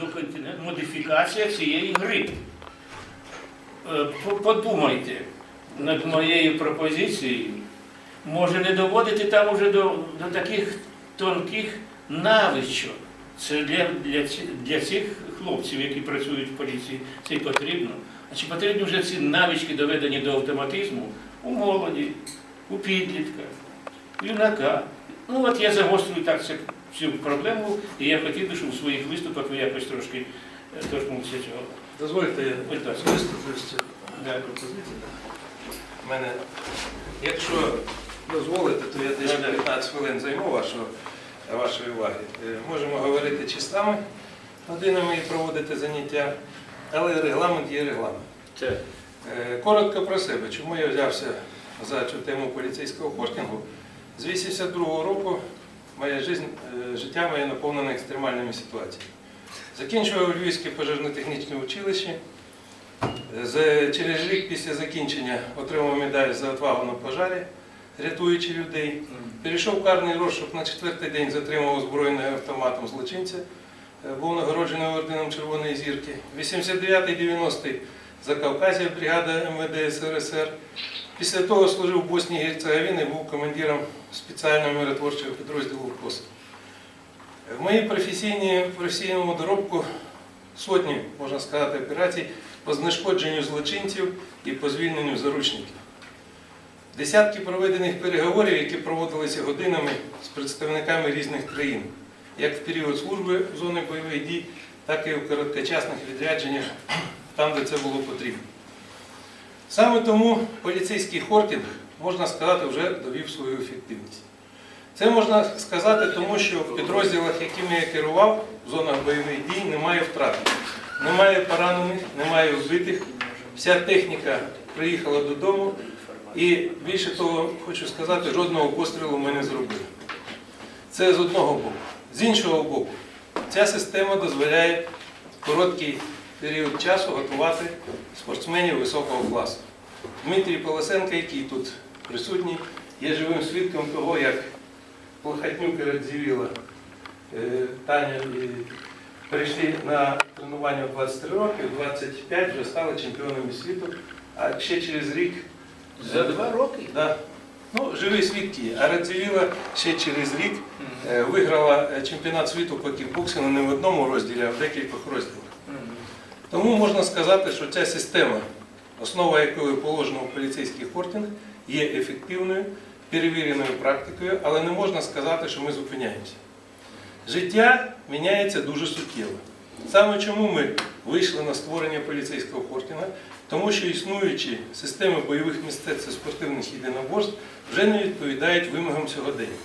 до модифікація цієї гри. Е, Подумайте над моєю пропозицією. Може не доводити там уже до, до таких тонких навичок. Це для, для, для цих хлопців, які працюють в поліції, це потрібно. А чи потрібні вже ці навички доведені до автоматизму у молоді, у підлітка, юнака? Ну от я загострюю так цю, цю проблему, і я хотів би, щоб у своїх виступах ви якось трошки е, торкнувся цього. Дозвольте, я виступлю з Да. мене, якщо дозволите, то я десь Да, да. 15 хвилин займу вашого, вашої уваги. Е, Можемо говорити часами, годинами і проводити заняття, але регламент є регламент. Це. Коротко про себе. Чому я взявся за цю тему поліцейського хостингу? З 82-го року моя жизнь, е, життя моє наповнене екстремальними ситуаціями. Закінчував Львівське пожежно-технічне училище. Через рік після закінчення отримав медаль за отвагу на пожарі, рятуючи людей. Перейшов карний розшук на четвертий день, затримав озброєним автоматом злочинця. Е, Був нагороджений орденом Червоної зірки. 89-90 Закавказія, бригада МВД СРСР. Після того служив в Боснії і Герцеговіні, був командиром спеціального миротворчого підрозділу КОС. В моїй професійному доробку сотні, можна сказати, операцій по знешкодженню злочинців і по звільненню заручників. Десятки проведених переговорів, які проводилися годинами з представниками різних країн, як в період служби в зоні бойових дій, так і в короткочасних відрядженнях, там, де це було потрібно. Саме тому поліцейський хортинг, можна сказати, вже довів свою ефективність. Це можна сказати, тому що в підрозділах, якими я керував, в зонах бойових дій, немає втрат, немає поранених, немає вбитих. Вся техніка приїхала додому. І більше того, хочу сказати, жодного пострілу ми не зробили. Це з одного боку. З іншого боку, ця система дозволяє короткий період часу готувати спортсменів високого класу. Дмитрій Полосенко, який тут присутній, є живим свідком того, як Плохотнюк і Радзівіла, е, Таня і перейшли на тренування в 23 роки, в 25 вже стали чемпіонами світу, а ще через рік За два роки? Да. Ну, живі свідки. А Радзивіла ще через рік е, виграла е, чемпіонат світу по кікбоксингу не в одному розділі, а в декількох розділах. Тому можна сказати, що ця система, основа якої положена у поліцейський хортинг, є ефективною, перевіреною практикою, але не можна сказати, що ми зупиняємося. Життя міняється дуже суттєво. Саме чому ми вийшли на створення поліцейського хортинга, тому що існуючі системи бойових мистецтв і спортивних єдиноборств вже не відповідають вимогам сьогодення.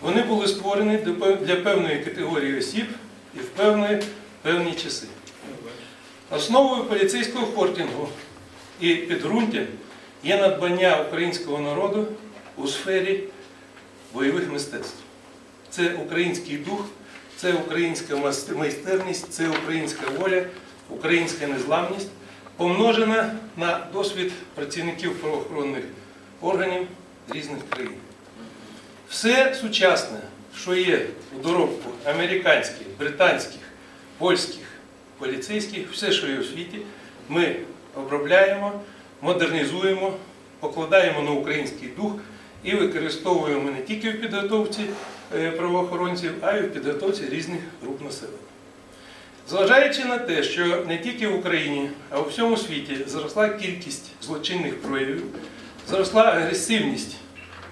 Вони були створені для певної категорії осіб і в певні, певні часи. Основою поліцейського хортингу і підґрунтям є надбання українського народу у сфері бойових мистецтв. Це український дух, це українська майстерність, це українська воля, українська незламність, помножена на досвід працівників правоохоронних органів різних країн. Все сучасне, що є у доробку американських, британських, польських, поліцейських, все, що є у світі, ми обробляємо, модернізуємо, покладаємо на український дух і використовуємо не тільки в підготовці е, правоохоронців, а й в підготовці різних груп населення. Зважаючи на те, що не тільки в Україні, а у всьому світі зросла кількість злочинних проявів, зросла агресивність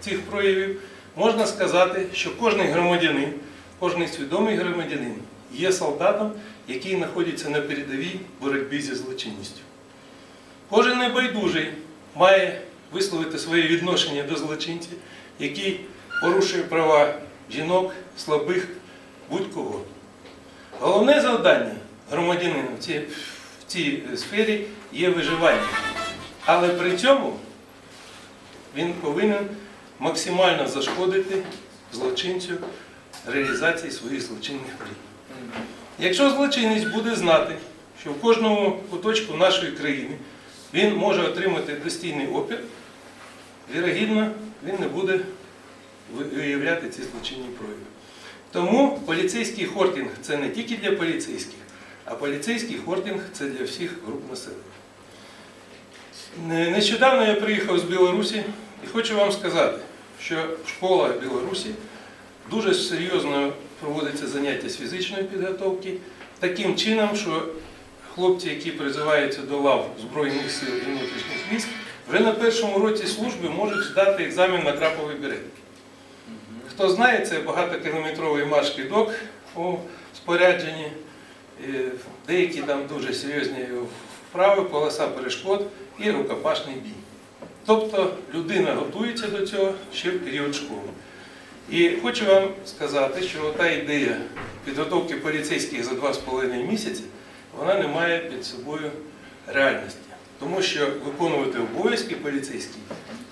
цих проявів, можна сказати, що кожен громадянин, кожен свідомий громадянин є солдатом, який знаходиться на передовій боротьбі зі злочинністю. Кожен небайдужий має висловити своє відношення до злочинців, який порушує права жінок, слабих, будь-кого. Головне завдання громадянина в цій, в цій сфері є виживання. Але при цьому він повинен максимально зашкодити злочинцю реалізації своїх злочинних мрій. Якщо злочинець буде знати, що в кожному куточку нашої країни він може отримати достійний опір, вірогідно, він не буде виявляти ці злочинні прояви. Тому поліцейський хортинг це не тільки для поліцейських, а поліцейський хортинг це для всіх груп населення. Нещодавно я приїхав з Білорусі і хочу вам сказати, що школа Білорусі дуже серйозно проводиться заняття з фізичної підготовки, таким чином, що хлопці, які призиваються до лав Збройних сил і внутрішніх військ, вже на першому році служби можуть здати екзамен на краповий берет. Хто знає, це багатокілометровий марш кидок у спорядженні, е, деякі там дуже серйозні вправи, полоса перешкод і рукопашний бій. Тобто людина готується до цього ще в період школи. І хочу вам сказати, що та ідея підготовки поліцейських за 2,5 місяці, вона не має під собою реальності. Тому що виконувати обов'язки поліцейські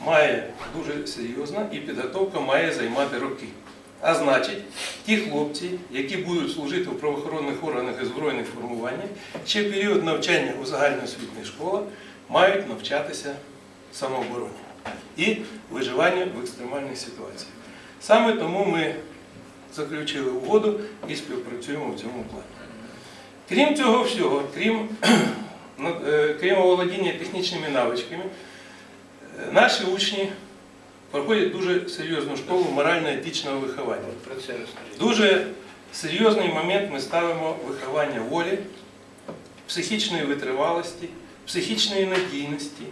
має дуже серйозно і підготовка має займати роки. А значить, ті хлопці, які будуть служити в правоохоронних органах і збройних формуваннях, ще в період навчання у загальноосвітніх школах мають навчатися самообороні і виживанню в екстремальних ситуаціях. Саме тому ми заключили угоду і співпрацюємо в цьому плані. Крім цього всього, крім, е, крім володіння технічними навичками, е, наші учні проходять дуже серйозну школу морально-етичного виховання. Дуже серйозний момент ми ставимо виховання волі, психічної витривалості, психічної надійності,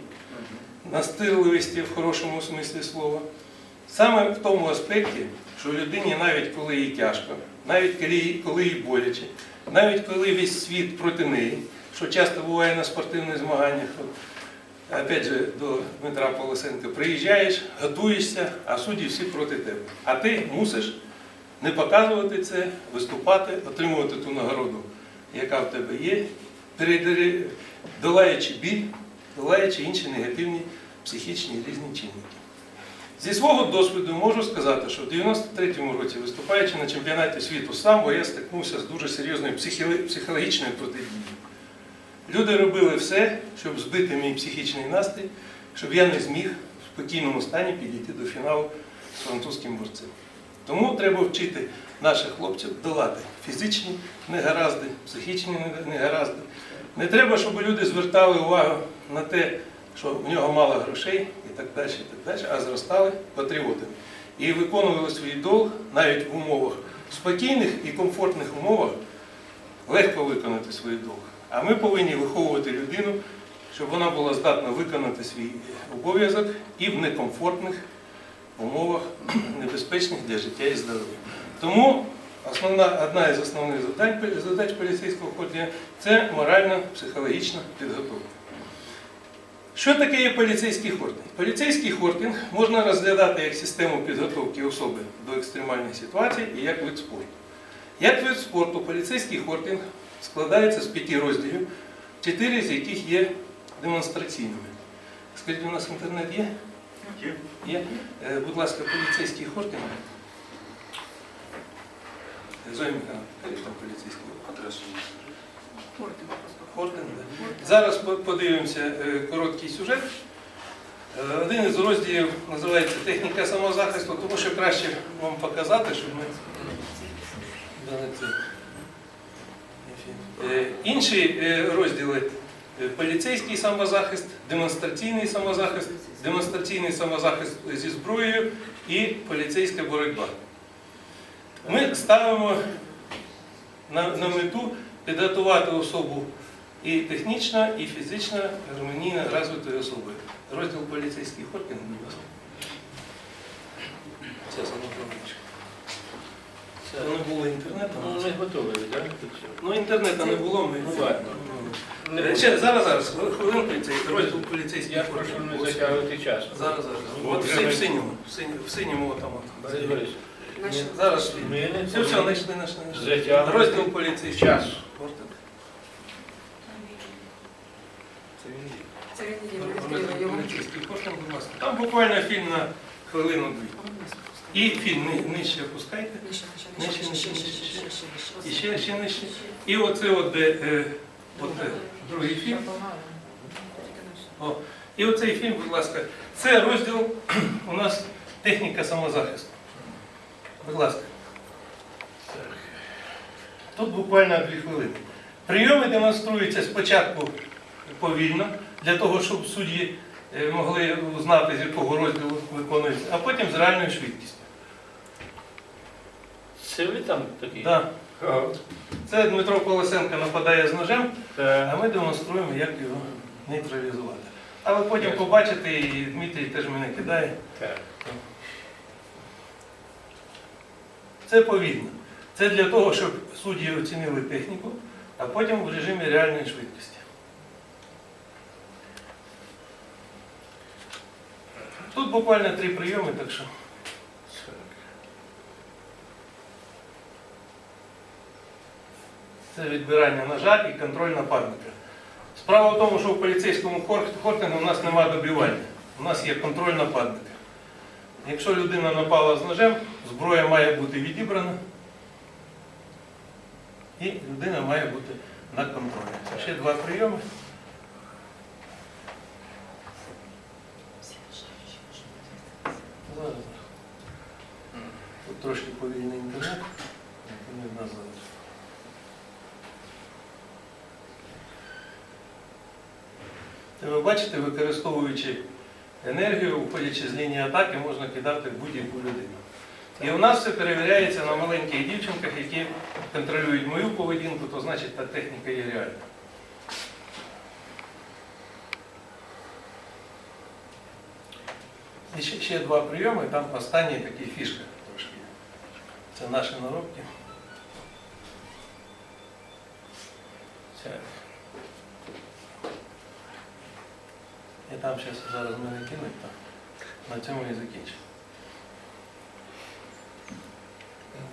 настирливості в хорошому смислі слова. Саме в тому аспекті, що людині навіть коли їй тяжко, навіть коли, їй- боляче, навіть коли весь світ проти неї, що часто буває на спортивних змаганнях. Опять же, до Дмитра Полосенка приїжджаєш, готуєшся, а судді всі проти тебе. А ти мусиш не показувати це, виступати, отримувати ту нагороду, яка в тебе є, долаючи біль, долаючи інші негативні психічні різні чинники. Зі свого досвіду можу сказати, що в 93-му році, виступаючи на чемпіонаті світу самбо, я стикнувся з дуже серйозною психологічною протидією. Люди робили все, щоб збити мій психічний настрій, щоб я не зміг в спокійному стані підійти до фіналу з французьким борцем. Тому треба вчити наших хлопців долати фізичні негаразди, психічні негаразди. Не треба, щоб люди звертали увагу на те, що в нього мало грошей і так далі, і так далі, а зростали патріотами. І виконували свій долг навіть в умовах спокійних і комфортних умовах легко виконати свій долг. А ми повинні виховувати людину, щоб вона була здатна виконати свій обов'язок і в некомфортних умовах, небезпечних для життя і здоров'я. Тому основна, одна із основних задач поліцейського ходіння це морально-психологічна підготовка. Що таке є поліцейський хортинг? Поліцейський хортинг можна розглядати як систему підготовки особи до екстремальних ситуацій і як вид спорту. Як вид спорту, поліцейський хортинг складається з п'яти розділів, чотири з яких є демонстраційними. Скажіть, у нас інтернет є? Є. Є. Е, Будь ласка, поліцейський хортинг. Зоя Михайловна, там поліцейський Адресу. Хортинг. Зараз подивимося е, короткий сюжет. Е, Один із розділів називається Техніка самозахисту, тому що краще вам показати, щоб ми дали. Е, Інші розділи поліцейський самозахист, демонстраційний самозахист, демонстраційний самозахист зі зброєю і поліцейська боротьба. Ми ставимо на, на мету підготувати особу і технічно, і фізично гармонійно розвитою особою. Розділ поліцейський хортинг, будь ласка. Це не було інтернету. Ну, не готові, так? Ну, інтернету не було, ми. Ну, ладно. Буде. Ще, зараз, зараз, хвилинку, цей розділ поліцейський Я прошу не затягувати час. Зараз, зараз. От вже в синьому, в синьому, в синьому там. от. Зараз. Ми не Все, все, знайшли, знайшли, знайшли. Розділ поліцейський. час. Хортинг. Це він є. Це він є, ми відкрили його. Поліцейський хортинг, будь ласка. Там буквально фільм на хвилину-дві. І фільм нижче опускайте. Нижче, нижче, Нижче, І ще, ще нижче. І оце от, де, е, от, е, другий фільм. О, і оцей фільм, будь ласка, це розділ у нас техніка самозахисту. Будь ласка. Тут буквально дві хвилини. Прийоми демонструються спочатку повільно, для того, щоб судді могли узнати, з якого розділу виконується, а потім з реальною швидкістю. Це ви там такі? Да. Це Дмитро Колосенко нападає з ножем, а ми демонструємо, як його нейтралізувати. А ви потім побачите, і Дмитрій теж мене кидає. Це повільно. Це для того, щоб судді оцінили техніку, а потім в режимі реальної швидкості. Тут буквально три прийоми, так що. Це відбирання ножа і контроль нападника. Справа в тому, що в поліцейському хор- хортингу у нас немає добивання. У нас є контроль нападника. Якщо людина напала з ножем, зброя має бути відібрана і людина має бути на контролі. Ще два прийоми. Зараз. Тут трошки повільний інтернет. Не назад. Та Ви бачите, використовуючи енергію, уходячи з лінії атаки, можна кидати будь-яку людину. І у нас все перевіряється на маленьких дівчинках, які контролюють мою поведінку, то значить та техніка є реальна. І ще, ще два прийоми, там останній такий фішка наші наробки. І там зараз, зараз мене кинуть, то на цьому і закінчимо.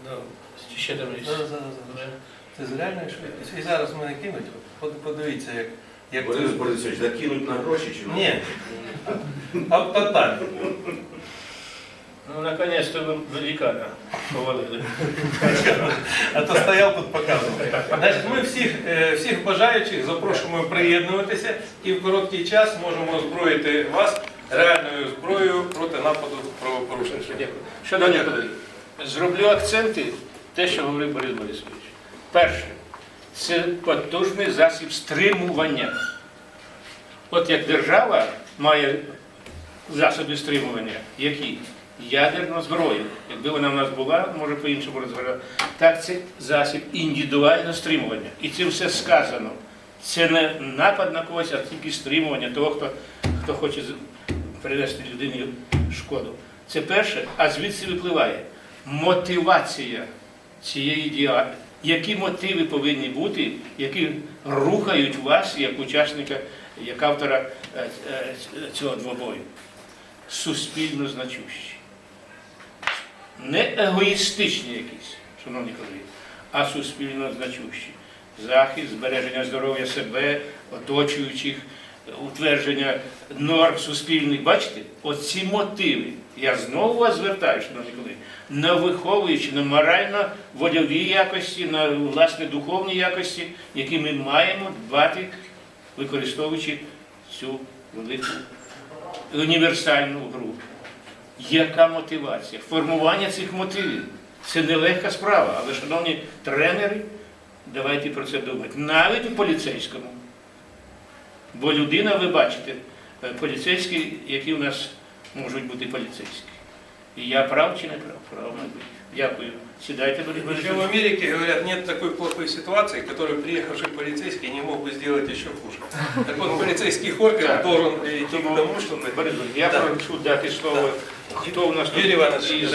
Ну, ще там. Зараз, зараз, зараз. Це з реальною швидкістю. І зараз мене кинуть. От Подивіться, як, як Борис. Борисович, накинуть на гроші чи Ні. А тотально. Ну, наконец-то ви великана повалили. А то стояв тут показував. Значить, ми всіх, е, всіх бажаючих запрошуємо приєднуватися і в короткий час можемо озброїти вас реальною зброєю проти нападу правопорушників. Дякую. Шановні колеги, зроблю акценти те, що говорив Борис Борисович. Перше, це потужний засіб стримування. От як держава має засоби стримування, які? Ядерна зброя. Якби вона в нас була, може по-іншому розглядати. Так, це засіб індивідуального стримування. І це все сказано. Це не напад на когось, а тільки стримування того, хто, хто хоче принести людині шкоду. Це перше, а звідси випливає мотивація цієї діяльності. Які мотиви повинні бути, які рухають вас як учасника, як автора е, е, цього двобою? Суспільно значущі. Не егоїстичні якісь, шановні колеги, а суспільно значущі. Захист, збереження здоров'я себе, оточуючих, утвердження норм суспільних. Бачите, оці мотиви. Я знову вас звертаю, шановні колеги, на виховуючи на морально-вольові якості, на власне духовні якості, які ми маємо дбати, використовуючи цю велику універсальну групу. Яка мотивація? Формування цих мотивів. Це нелегка справа, але, шановні тренери, давайте про це думати. Навіть у поліцейському. Бо людина, ви бачите, е, поліцейські, які у нас можуть бути поліцейські. І я прав чи не прав? Прав, мабуть. Дякую. Сідайте, Борис в Борисович. Америке говорят, нет такой плохой ситуации, которую приехавший полицейский не мог бы сделать еще хуже. Так вот, полицейский Так. должен идти к Тому, чтобы... Борис я прошу дати слово, хто у нас тут? Юрий Иванович із